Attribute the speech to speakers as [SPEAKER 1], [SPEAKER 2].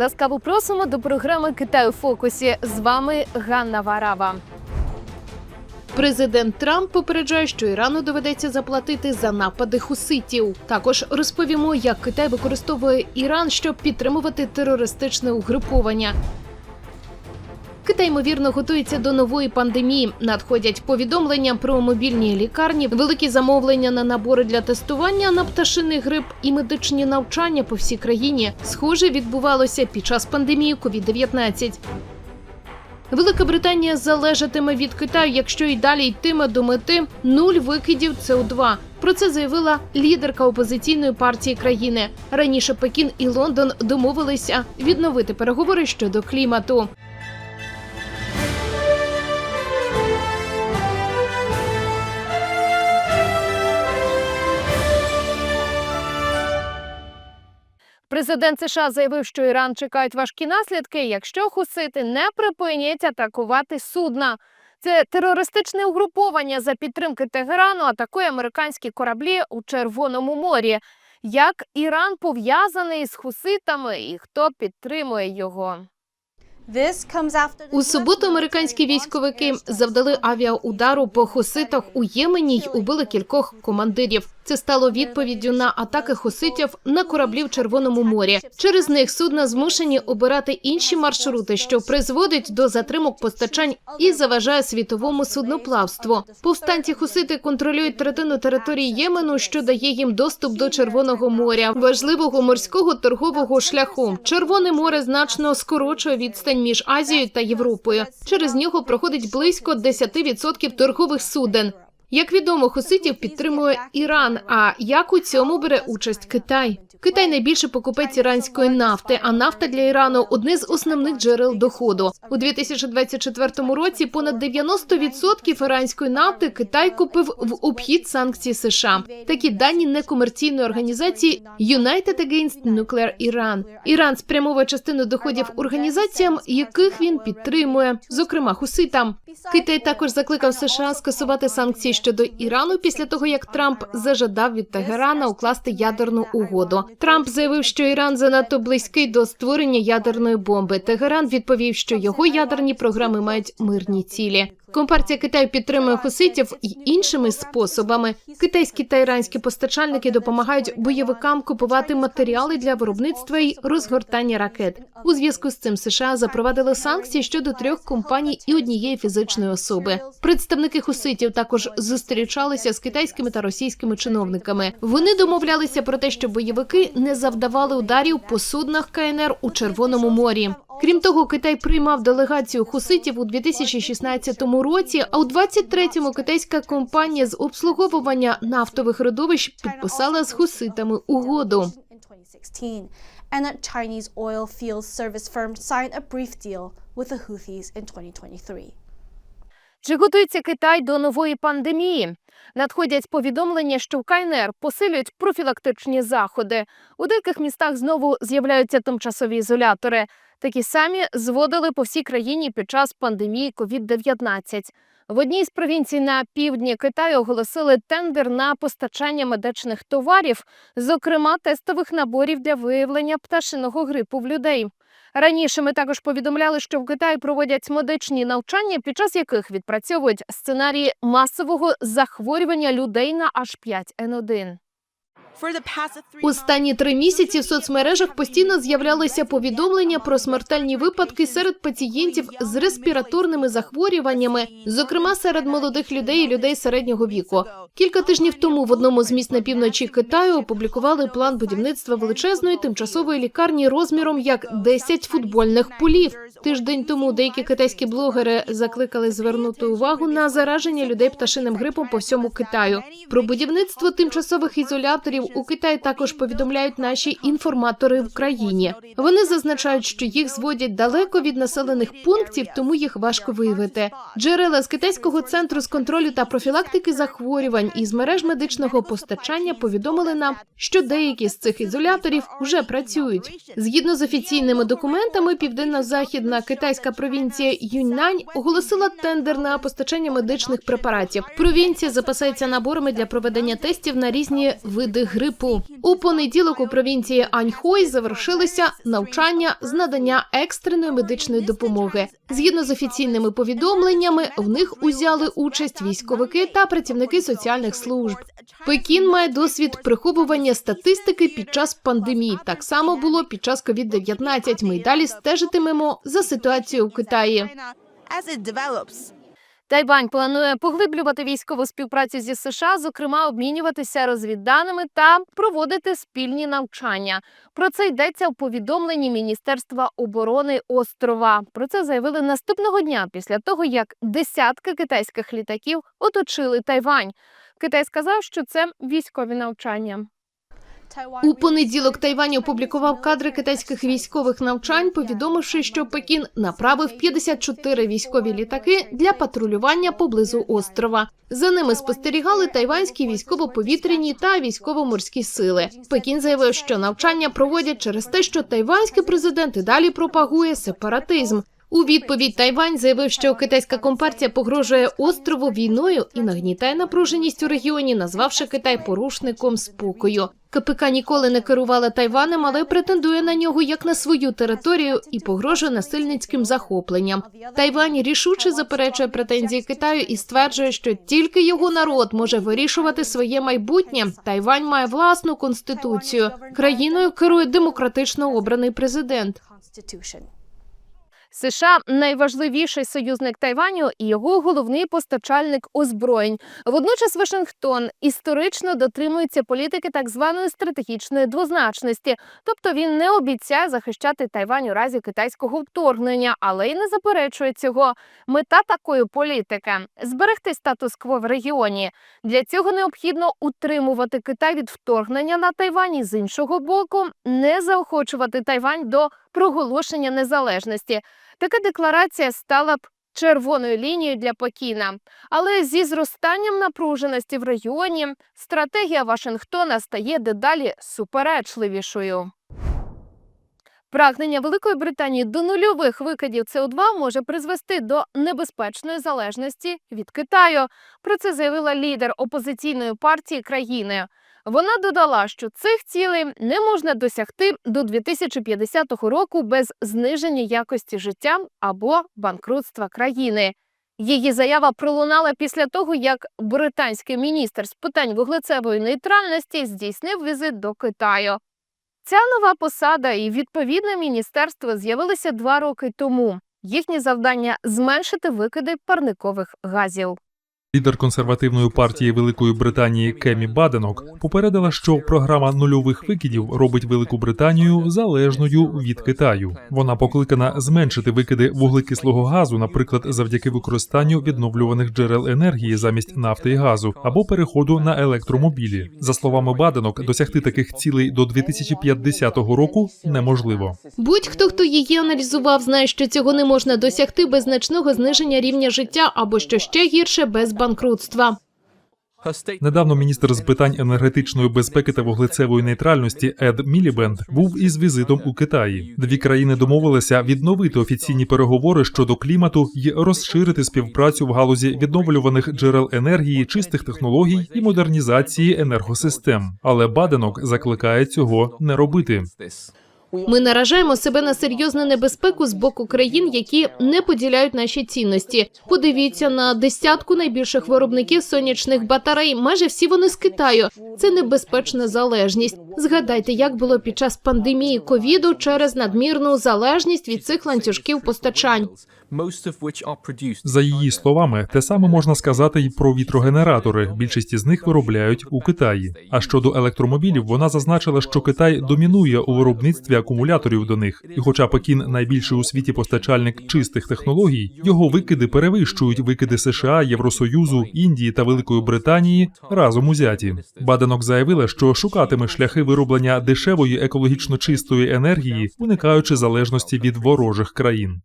[SPEAKER 1] Ласкаво просимо до програми Китай у фокусі. З вами Ганна Варава. Президент Трамп попереджає, що Ірану доведеться заплатити за напади хуситів. Також розповімо, як Китай використовує Іран, щоб підтримувати терористичне угруповання. Китай ймовірно готується до нової пандемії. Надходять повідомлення про мобільні лікарні, великі замовлення на набори для тестування на пташиний грип і медичні навчання по всій країні. Схоже, відбувалося під час пандемії COVID-19. Велика Британія залежатиме від Китаю, якщо і далі йтиме до мети нуль викидів СО2. Про це заявила лідерка опозиційної партії країни. Раніше Пекін і Лондон домовилися відновити переговори щодо клімату. Президент США заявив, що Іран чекають важкі наслідки, якщо хусити не припинять атакувати судна. Це терористичне угруповання за підтримки Тегерану атакує американські кораблі у Червоному морі. Як Іран пов'язаний з хуситами і хто підтримує його? У суботу американські військовики завдали авіаудару по хуситах у Ємені й убили кількох командирів. Це стало відповіддю на атаки хуситів на кораблі в Червоному морі. Через них судна змушені обирати інші маршрути, що призводить до затримок постачань і заважає світовому судноплавству. Повстанці хусити контролюють третину території Ємену, що дає їм доступ до Червоного моря, важливого морського торгового шляху. Червоне море значно скорочує відстань між Азією та Європою. Через нього проходить близько 10% торгових суден. Як відомо, хуситів підтримує Іран. А як у цьому бере участь Китай? Китай найбільший покупець іранської нафти, а нафта для Ірану одне з основних джерел доходу. У 2024 році понад 90% іранської нафти Китай купив в обхід санкцій США. Такі дані некомерційної організації United Against Nuclear Iran. Іран спрямовує частину доходів організаціям, яких він підтримує, зокрема хуситам. Китай також закликав США скасувати санкції щодо Ірану після того, як Трамп зажадав від Тегерана укласти ядерну угоду. Трамп заявив, що Іран занадто близький до створення ядерної бомби. Тегеран відповів, що його ядерні програми мають мирні цілі. Компартія Китаю підтримує хуситів й іншими способами. Китайські та іранські постачальники допомагають бойовикам купувати матеріали для виробництва й розгортання ракет. У зв'язку з цим США запровадили санкції щодо трьох компаній і однієї фізичної особи. Представники хуситів також зустрічалися з китайськими та російськими чиновниками. Вони домовлялися про те, що бойовики не завдавали ударів по суднах КНР у Червоному морі. Крім того, Китай приймав делегацію хуситів у 2016 році. А у 23-му китайська компанія з обслуговування нафтових родовищ підписала з хуситами угоду.
[SPEAKER 2] and that Chinese oil field service firm signed a brief deal with the Houthis in 2023.
[SPEAKER 1] Чи готується Китай до нової пандемії? Надходять повідомлення, що в КНР посилюють профілактичні заходи. У деяких містах знову з'являються тимчасові ізолятори. Такі самі зводили по всій країні під час пандемії COVID-19. В одній з провінцій на півдні Китаю оголосили тендер на постачання медичних товарів, зокрема тестових наборів для виявлення пташиного грипу в людей. Раніше ми також повідомляли, що в Китаї проводять медичні навчання, під час яких відпрацьовують сценарії масового захворювання людей на H5N1. Останні три місяці в соцмережах постійно з'являлися повідомлення про смертельні випадки серед пацієнтів з респіраторними захворюваннями, зокрема серед молодих людей і людей середнього віку. Кілька тижнів тому в одному з міст на півночі Китаю опублікували план будівництва величезної тимчасової лікарні розміром як 10 футбольних полів. Тиждень тому деякі китайські блогери закликали звернути увагу на зараження людей пташиним грипом по всьому Китаю. Про будівництво тимчасових ізоляторів у Китаї також повідомляють наші інформатори в країні. Вони зазначають, що їх зводять далеко від населених пунктів, тому їх важко виявити. Джерела з китайського центру з контролю та профілактики захворювань із мереж медичного постачання повідомили нам, що деякі з цих ізоляторів вже працюють. Згідно з офіційними документами, південно-західна китайська провінція Юньнань оголосила тендер на постачання медичних препаратів. Провінція запасається наборами для проведення тестів на різні види грипу.
[SPEAKER 3] У понеділок у провінції Аньхой завершилися навчання з надання екстреної медичної допомоги. Згідно з офіційними повідомленнями, в них узяли участь військовики та працівники соціальних служб. Пекін має досвід приховування статистики під час пандемії. Так само було під час COVID-19. Ми й далі стежитимемо за ситуацією у Китаї.
[SPEAKER 4] as it develops.
[SPEAKER 3] Тайвань планує поглиблювати військову співпрацю зі США, зокрема обмінюватися розвідданими та проводити спільні навчання. Про це йдеться в повідомленні Міністерства оборони острова. Про це заявили наступного дня після того, як десятки китайських літаків оточили Тайвань. Китай сказав, що це військові навчання. У понеділок Тайвань опублікував кадри китайських військових навчань, повідомивши, що Пекін направив 54 військові літаки для патрулювання поблизу острова. За ними спостерігали тайванські військово-повітряні та військово-морські сили. Пекін заявив, що навчання проводять через те, що тайванський президент і далі пропагує сепаратизм. У відповідь Тайвань заявив, що китайська компартія погрожує острову війною і нагнітає напруженість у регіоні, назвавши Китай порушником спокою. КПК ніколи не керувала Тайванем, але претендує на нього як на свою територію і погрожує насильницьким захопленням. Тайвань рішуче заперечує претензії Китаю і стверджує, що тільки його народ може вирішувати своє майбутнє. Тайвань має власну конституцію. Країною керує демократично обраний президент. США найважливіший союзник Тайваню і його головний постачальник озброєнь. Водночас Вашингтон історично дотримується політики так званої стратегічної двозначності, тобто він не обіцяє захищати Тайвань у разі китайського вторгнення, але й не заперечує цього. Мета такої політики зберегти статус-кво в регіоні. Для цього необхідно утримувати Китай від вторгнення на Тайвань і з іншого боку не заохочувати Тайвань до проголошення незалежності. Така декларація стала б червоною лінією для Пекіна. Але зі зростанням напруженості в регіоні стратегія Вашингтона стає дедалі суперечливішою. Прагнення Великої Британії до нульових викидів СО2 може призвести до небезпечної залежності від Китаю. Про це заявила лідер опозиційної партії країни. Вона додала, що цих цілей не можна досягти до 2050 року без зниження якості життя або банкрутства країни. Її заява пролунала після того, як британський міністр з питань вуглецевої нейтральності здійснив візит до Китаю. Ця нова посада і відповідне міністерство з'явилися два роки тому. Їхнє завдання зменшити викиди парникових газів.
[SPEAKER 5] Лідер консервативної партії Великої Британії Кемі Баденок попередила, що програма нульових викидів робить Велику Британію залежною від Китаю. Вона покликана зменшити викиди вуглекислого газу, наприклад, завдяки використанню відновлюваних джерел енергії замість нафти і газу або переходу на електромобілі. За словами Баденок, досягти таких цілей до 2050 року неможливо.
[SPEAKER 3] Будь-хто, хто її аналізував, знає, що цього не можна досягти без значного зниження рівня життя або що ще гірше без банкрутства.
[SPEAKER 5] Недавно міністр з питань енергетичної безпеки та вуглецевої нейтральності Ед Мілібенд був із візитом у Китаї. Дві країни домовилися відновити офіційні переговори щодо клімату і розширити співпрацю в галузі відновлюваних джерел енергії, чистих технологій і модернізації енергосистем. Але Баденок закликає цього не робити.
[SPEAKER 3] Ми наражаємо себе на серйозну небезпеку з боку країн, які не поділяють наші цінності. Подивіться на десятку найбільших виробників сонячних батарей. Майже всі вони з Китаю. Це небезпечна залежність. Згадайте, як було під час пандемії ковіду через надмірну залежність від цих ланцюжків постачань.
[SPEAKER 5] За її словами, те саме можна сказати й про вітрогенератори. Більшість із них виробляють у Китаї. А щодо електромобілів, вона зазначила, що Китай домінує у виробництві акумуляторів до них. І, хоча Пекін найбільший у світі постачальник чистих технологій, його викиди перевищують викиди США, Євросоюзу, Індії та Великої Британії разом узяті. Баденок заявила, що шукатиме шляхи вироблення дешевої екологічно чистої енергії, уникаючи залежності від ворожих країн.